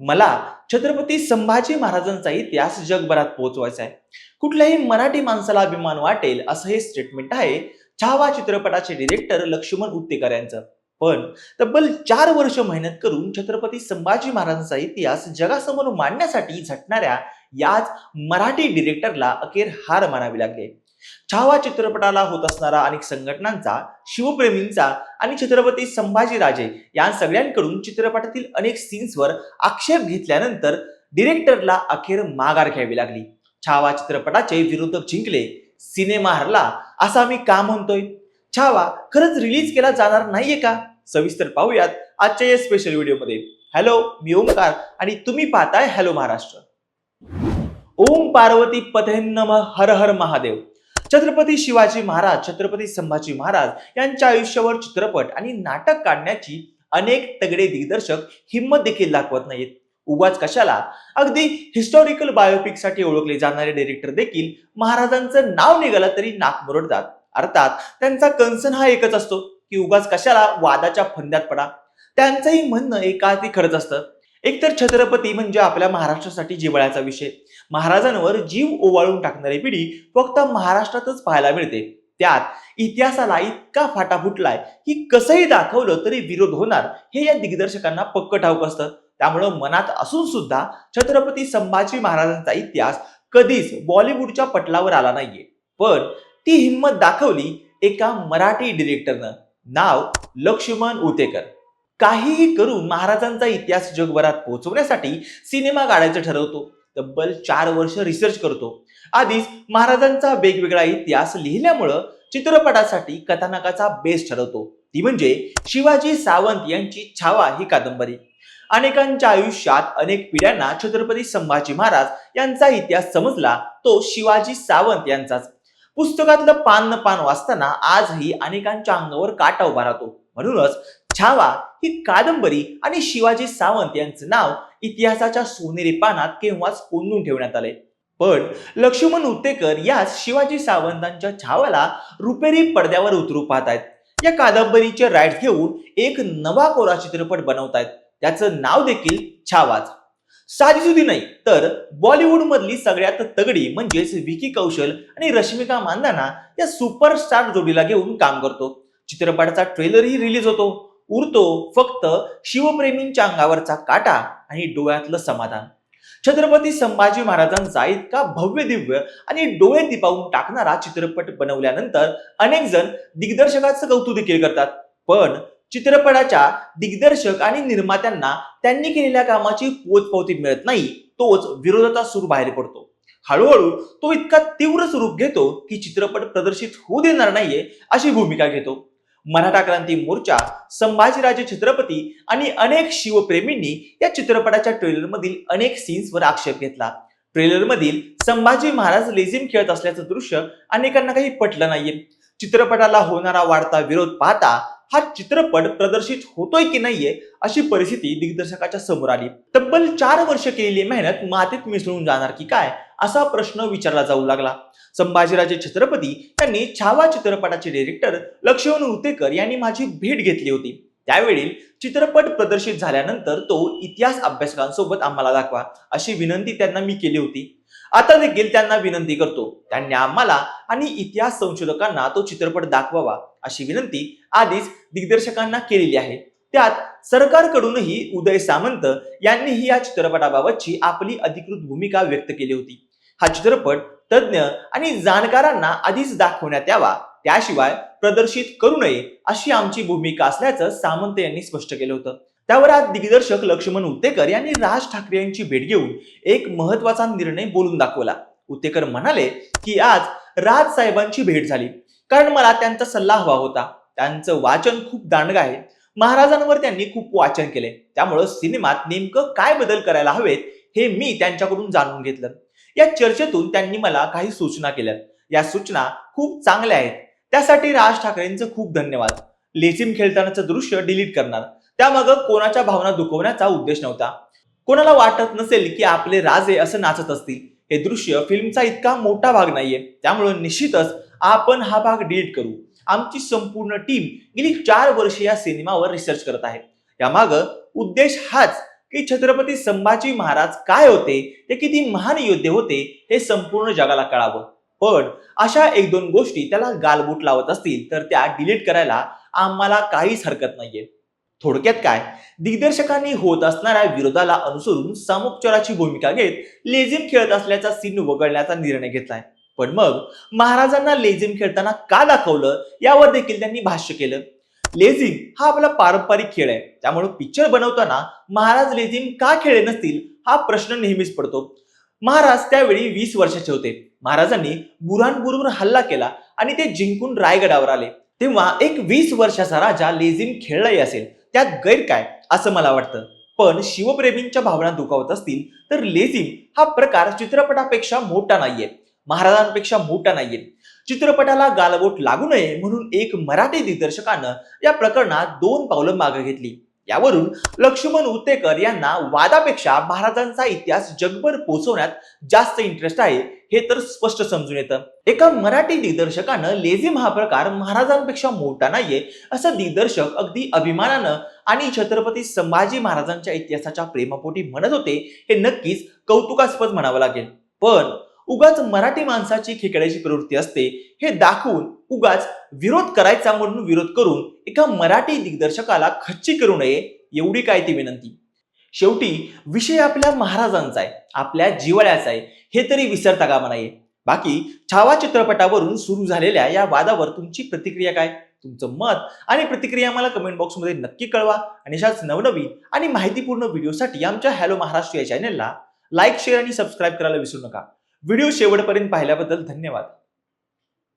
मला छत्रपती संभाजी महाराजांचा इतिहास जगभरात पोहोचवायचा आहे. कुठल्याही मराठी माणसाला अभिमान वाटेल असं हे स्टेटमेंट आहे छावा चित्रपटाचे डिरेक्टर लक्ष्मण उत्तेकर यांचं. पण तब्बल चार वर्ष मेहनत करून छत्रपती संभाजी महाराजांचा इतिहास जगासमोर मांडण्यासाठी झटणाऱ्या याच मराठी डिरेक्टरला अखेर हार मानावी लागले. छावा चित्रपटाला होत असणारा अनेक संघटनांचा शिवप्रेमींचा आणि छत्रपती संभाजीराजे या सगळ्यांकडून चित्रपटातील अनेक सीन्सवर आक्षेप घेतल्यानंतर डिरेक्टरला अखेर माघार घ्यावी लागली. छावा चित्रपटाचे विरोधक जिंकले सिनेमा हरला असा मी का म्हणतोय? छावा खरंच रिलीज केला जाणार नाहीये का? सविस्तर पाहूयात आजच्या या स्पेशल व्हिडिओमध्ये हॅलो मी ओमकार आणि तुम्ही पाहताय हॅलो महाराष्ट्र. ओम पार्वती पते नम हर हर महादेव. छत्रपती शिवाजी महाराज छत्रपती संभाजी महाराज यांच्या आयुष्यावर चित्रपट आणि नाटक काढण्याची अनेक तगडे दिग्दर्शक हिंमत देखील दाखवत नाहीत. उगाच कशाला? अगदी हिस्टॉरिकल बायोपिकसाठी ओळखले जाणारे डिरेक्टर देखील महाराजांचं नाव निघालं तरी नाक मुरडतात. अर्थात त्यांचा कन्सर्न हा एकच असतो की उगाच कशाला वादाच्या फंद्यात पडा. त्यांचंही म्हणणं एकार्थी खरंच असतं. एकतर छत्रपती म्हणजे आपल्या महाराष्ट्रासाठी जिव्हाळ्याचा विषय. महाराजांवर जीव ओवाळून टाकणारी पिढी फक्त महाराष्ट्रातच पाहायला मिळते. त्यात इतिहासाला इतका फाटा फुटलाय की कसंही दाखवलं तरी विरोध होणार हे या दिग्दर्शकांना पक्क ठाऊक असतं. त्यामुळं मनात असून सुद्धा छत्रपती संभाजी महाराजांचा इतिहास कधीच बॉलिवूडच्या पटलावर आला नाहीये. पण ती हिंमत दाखवली एका मराठी डिरेक्टरनं नाव लक्ष्मण उतेकर. काहीही करून महाराजांचा इतिहास जगभरात पोहोचवण्यासाठी सिनेमा काढायचं ठरवतो. तब्बल चार वर्ष रिसर्च करतो. आधीच महाराजांचा वेगवेगळा इतिहास लिहिल्यामुळं चित्रपटासाठी कथानकाचा बेस ठरवतो. ती म्हणजे शिवाजी सावंत यांची छावा ही कादंबरी. अनेकांच्या आयुष्यात अनेक पिढ्यांना छत्रपती संभाजी महाराज यांचा इतिहास समजला तो शिवाजी सावंत यांचाच. पुस्तकातलं पान पान वाचताना आजही अनेकांच्या अंगावर काटा उभा राहतो. म्हणूनच छावा ही कादंबरी आणि शिवाजी सावंत यांचं नाव इतिहासाच्या सोनेरी पानात केव्हाच कोंडून ठेवण्यात आले पण लक्ष्मण उत्तेकर याच शिवाजी सावंतांच्या छावाला रुपेरी पडद्यावर उतरू पाहत आहेत या कादंबरीचे राईट घेऊन एक नवा कोरा चित्रपट बनवतायत. त्याचं नाव देखील छावाच. साधीसुधी नाही तर बॉलिवूड मधली सगळ्यात तगडी म्हणजेच विकी कौशल आणि रश्मिका मांदाना या सुपरस्टार जोडीला घेऊन काम करतो. चित्रपटाचा ट्रेलरही रिलीज होतो. उरतो फक्त शिवप्रेमींच्या अंगावरचा काटा आणि डोळ्यातलं समाधान. छत्रपती संभाजी महाराजांचा इतका भव्य दिव्य आणि डोळे दिपावून टाकणारा चित्रपट बनवल्यानंतर अनेक जण दिग्दर्शकाचं कौतुक देखील करतात. पण चित्रपटाच्या दिग्दर्शक आणि निर्मात्यांना त्यांनी केलेल्या कामाची पोचपावती मिळत नाही तोच विरोधाचा सूर बाहेर पडतो. हळूहळू तो इतका तीव्र स्वरूप घेतो की चित्रपट प्रदर्शित होऊ देणार नाहीये अशी भूमिका घेतो. मराठा क्रांती मोर्चा संभाजीराजे छत्रपती आणि अनेक शिवप्रेमींनी या चित्रपटाच्या ट्रेलरमधील अनेक सीन्सवर आक्षेप घेतला. ट्रेलरमधील संभाजी महाराज लेझिम खेळत असल्याचं दृश्य अनेकांना काही पटलं नाहीये. चित्रपटाला होणारा वाढता विरोध पाहता हा चित्रपट प्रदर्शित होतोय की नाहीये अशी परिस्थिती दिग्दर्शकाच्या समोर आली. तब्बल चार वर्ष केलेली मेहनत मातीत मिसळून जाणार की काय असा प्रश्न विचारला जाऊ लागला. संभाजीराजे छत्रपती यांनी छावा चित्रपटाचे डिरेक्टर लक्ष्मण उतेकर यांनी माझी भेट घेतली होती. त्यावेळी चित्रपट प्रदर्शित झाल्यानंतर तो इतिहास अभ्यासकांसोबत आम्हाला दाखवा अशी विनंती त्यांना मी केली होती. आता देखील त्यांना विनंती करतो त्यांनी आम्हाला आणि इतिहास संशोधकांना तो चित्रपट दाखवावा अशी विनंती आधीच दिग्दर्शकांना केलेली आहे. त्यात सरकारकडूनही उदय सामंत यांनीही या चित्रपटाबाबतची आपली अधिकृत भूमिका व्यक्त केली होती. हा चित्रपट तज्ज्ञ आणि जाणकारांना आधीच दाखवण्यात यावा त्याशिवाय प्रदर्शित करू नये अशी आमची भूमिका असल्याचं सामंत यांनी स्पष्ट केलं होतं. त्यावर आज दिग्दर्शक लक्ष्मण उत्तेकर यांनी राज ठाकरे यांची भेट घेऊन एक महत्त्वाचा निर्णय बोलून दाखवला. उत्तेकर म्हणाले की आज राज साहेबांची भेट झाली. कारण मला त्यांचा सल्ला हवा होता. त्यांचं वाचन खूप दांडग आहे. महाराजांवर त्यांनी खूप वाचन केले. त्यामुळं सिनेमात नेमकं काय बदल करायला हवेत हे मी त्यांच्याकडून जाणून घेतलं. या चर्चेतून त्यांनी मला काही सूचना केल्या. या सूचना खूप चांगल्या आहेत. त्यासाठी राज ठाकरेंचं खूप धन्यवाद. लेझिम खेळतानाचं दृश्य डिलीट करणार. त्यामागं कोणाच्या भावना दुखवण्याचा उद्देश नव्हता. कोणाला वाटत नसेल की आपले राजे असं नाचत असतील. हे दृश्य फिल्मचा इतका मोठा भाग नाहीये. त्यामुळे निश्चितच आपण हा भाग डिलीट करू. आमची संपूर्ण टीम गेली चार वर्षे या सिनेमावर रिसर्च करत आहे. यामागं उद्देश हाच की छत्रपती संभाजी महाराज काय होते ते किती महान योद्धे होते हे संपूर्ण जगाला कळावं. पण अशा एक दोन गोष्टी त्याला गालबोट लावत असतील तर त्या डिलीट करायला आम्हाला काहीच हरकत नाहीये. थोडक्यात काय? दिग्दर्शकांनी होत असणाऱ्या विरोधाला अनुसरून सामोपचाराची भूमिका घेत लेझिम खेळत असल्याचा सीन वगळण्याचा निर्णय घेतलाय. पण मग महाराजांना लेझिम खेळताना का दाखवलं? यावर देखील त्यांनी भाष्य केलं. लेझिम हा आपला पारंपरिक खेळ आहे. त्यामुळे पिक्चर बनवताना महाराज लेझिम का खेळले नसतील? हा प्रश्न नेहमीच पडतो. महाराज त्यावेळी वीस वर्षाचे होते. महाराजांनी बुरानपूरवर हल्ला केला आणि ते जिंकून रायगडावर आले. तेव्हा एक वीस वर्षाचा राजा लेझिम खेळलाही असेल. त्यात गैर काय? असं मला वाटतं. पण शिवप्रेमींच्या भावना दुखावत असतील तर लेझिम हा प्रकार चित्रपटापेक्षा मोठा नाहीये. महाराजांपेक्षा मोठा नाहीये. चित्रपटाला गालबोट लागू नये म्हणून एक मराठी दिग्दर्शकानं या प्रकरणात दोन पावलं मागे घेतली. यावरून लक्ष्मण उतेकर यांना वादापेक्षा महाराजांचा इतिहास जगभर पोचवण्यात जास्त इंटरेस्ट आहे. हे तर स्पष्ट समजून येतं. एका मराठी दिग्दर्शकानं लेझिम हा प्रकार महाराजांपेक्षा मोठा नाहीये असं दिग्दर्शक अगदी अभिमानानं आणि छत्रपती संभाजी महाराजांच्या इतिहासाच्या प्रेमापोटी म्हणत होते हे नक्कीच कौतुकास्पद म्हणावं लागेल. पण उगाच मराठी माणसाची खेकड्याची प्रवृत्ती असते हे दाखवून उगाच विरोध करायचा म्हणून विरोध करून एका मराठी दिग्दर्शकाला खच्ची करू नये एवढी काय ती विनंती? शेवटी विषय आपल्या महाराजांचा आहे आपल्या जिवाळ्याचा आहे हे तरी विसरता कामा नये. बाकी छावा चित्रपटावरून सुरू झालेल्या या वादावर तुमची प्रतिक्रिया काय? तुमचं मत आणि प्रतिक्रिया मला कमेंट बॉक्समध्ये नक्की कळवा. आणि अशाच नवनवीन आणि माहितीपूर्ण व्हिडिओसाठी आमच्या हॅलो महाराष्ट्र या चॅनेलला लाईक शेअर आणि सबस्क्राईब करायला विसरू नका. व्हिडिओ शेवटपर्यंत पाहिल्याबद्दल धन्यवाद.